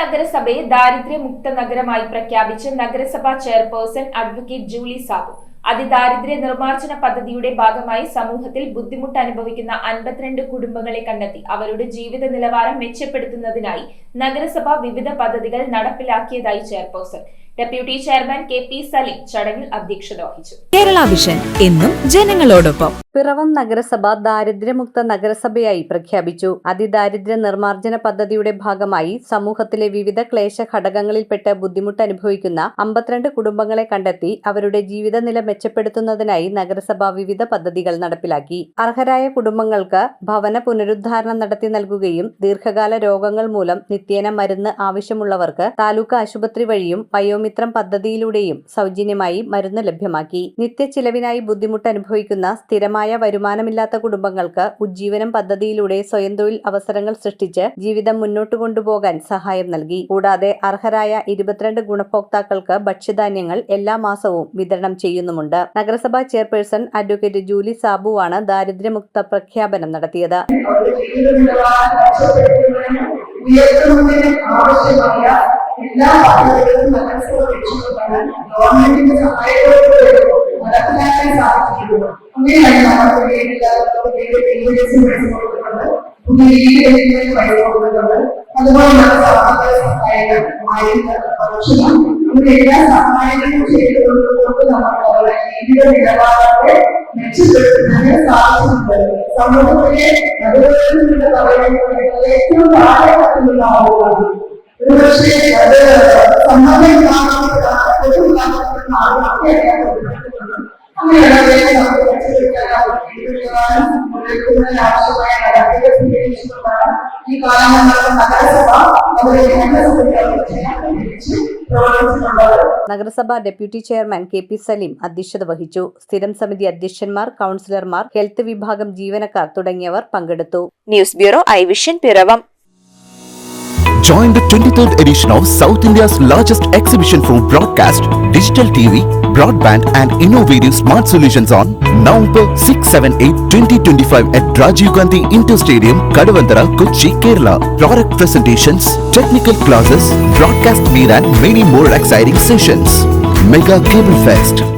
നഗരസഭയെ ദാരിദ്ര്യമുക്ത നഗരമായി പ്രഖ്യാപിച്ച് നഗരസഭാ ചെയർപേഴ്സൺ അഡ്വക്കേറ്റ് ജൂലി സാബു. അതിദാരിദ്ര്യ നിർമ്മാർജന പദ്ധതിയുടെ ഭാഗമായി സമൂഹത്തിൽ ബുദ്ധിമുട്ട് അനുഭവിക്കുന്ന അൻപത്തിരണ്ട് കുടുംബങ്ങളെ കണ്ടെത്തി അവരുടെ ജീവിത നിലവാരം മെച്ചപ്പെടുത്തുന്നതിനായി നഗരസഭ വിവിധ പദ്ധതികൾ നടപ്പിലാക്കിയതായി chairperson. Deputy chairman K P Saleem ചടങ്ങിൽ അധ്യക്ഷത വഹിച്ചു. കേരള വിഷൻ എന്നും ജനങ്ങളോടൊപ്പം. പിറവം നഗരസഭ ദാരിദ്ര്യമുക്ത നഗരസഭയായി പ്രഖ്യാപിച്ചു. അതിദാരിദ്ര്യ നിർമ്മാർജന പദ്ധതിയുടെ ഭാഗമായി സമൂഹത്തിലെ വിവിധ ക്ലേശ ഘടകങ്ങളിൽപ്പെട്ട് ബുദ്ധിമുട്ട് അനുഭവിക്കുന്ന അമ്പത്തിരണ്ട് കുടുംബങ്ങളെ കണ്ടെത്തി അവരുടെ ജീവിത നില മെച്ചപ്പെടുത്തുന്നതിനായി നഗരസഭ വിവിധ പദ്ധതികൾ നടപ്പിലാക്കി. അർഹരായ കുടുംബങ്ങൾക്ക് ഭവന പുനരുദ്ധാരണം നടത്തി നൽകുകയും ദീർഘകാല രോഗങ്ങൾ മൂലം നിത്യേന മരുന്ന് ആവശ്യമുള്ളവർക്ക് താലൂക്ക് ആശുപത്രി വഴിയും വയോമിത്രം പദ്ധതിയിലൂടെയും സൗജന്യമായി മരുന്ന് ലഭ്യമാക്കി. നിത്യച്ചിലവിനായി ബുദ്ധിമുട്ട് അനുഭവിക്കുന്ന സ്ഥിരമായ വരുമാനമില്ലാത്ത കുടുംബങ്ങൾക്ക് ഉജ്ജീവനം പദ്ധതിയിലൂടെ സ്വയം തൊഴിൽ അവസരങ്ങൾ സൃഷ്ടിച്ച് ജീവിതം മുന്നോട്ട് കൊണ്ടുപോകാൻ സഹായം നൽകി. കൂടാതെ അർഹരായ ഇരുപത്തിരണ്ട് ഗുണഭോക്താക്കൾക്ക് ഭക്ഷ്യധാന്യങ്ങൾ എല്ലാ മാസവും വിതരണം ചെയ്യുന്നുമുണ്ട്. നഗരസഭാ ചെയർപേഴ്സൺ അഡ്വക്കേറ്റ് ജൂലി സാബുവാണ് ദാരിദ്ര്യമുക്ത പ്രഖ്യാപനം നടത്തിയത്. ഉയർത്തുന്നതിനും ആവശ്യമായ എല്ലാ പദ്ധതികളും നഗരസഭ ലക്ഷ്യമിട്ടാണ് ഗവൺമെന്റിന്റെ സഹായത്തോടെ നടപ്പിലാക്കാൻ സാധിച്ചിട്ടുള്ളത് അങ്ങനെയാണ് നമ്മുടെ വീടില്ലാത്തവർക്ക് കൊടുക്കുന്നത് പുതിയ ലഭിക്കുന്നതിന് പൈസ കൊടുക്കുന്നുണ്ട് അതുപോലെ നമ്മുടെ സഹായ സഹായങ്ങൾ ഭക്ഷണം ഇങ്ങനെ എല്ലാ സഹായങ്ങളും ചെയ്തുകൊണ്ട് നമുക്ക് അവരുടെ ജീവിത നിലവാരത്തെ മെച്ചപ്പെടുത്തുന്നതിന് സാധിച്ചിട്ടുണ്ട്. സമൂഹത്തിലെ പറയുന്നത് ഏറ്റവും താഴെ പറ്റുന്ന ആളുകളാണ് നഗരസഭ നഗരസഭ deputy chairman K P Saleem അധ്യക്ഷത വഹിച്ചു. സ്ഥിരം സമിതി അധ്യക്ഷന്മാർ കൌൺസിലർമാർ ഹെൽത്ത് വിഭാഗം ജീവനക്കാർ തുടങ്ങിയവർ പങ്കെടുത്തു. News bureau I vision Piravom. Join the 23rd edition of South India's largest exhibition for broadcast, digital TV, broadband and innovative smart solutions on November 6, 7, 8, 2025 at Rajiv Gandhi Inter Stadium, Kadavandara, Kochi, Kerala. Product presentations, technical classes, broadcast meet and many more exciting sessions. Mega Cable Fest.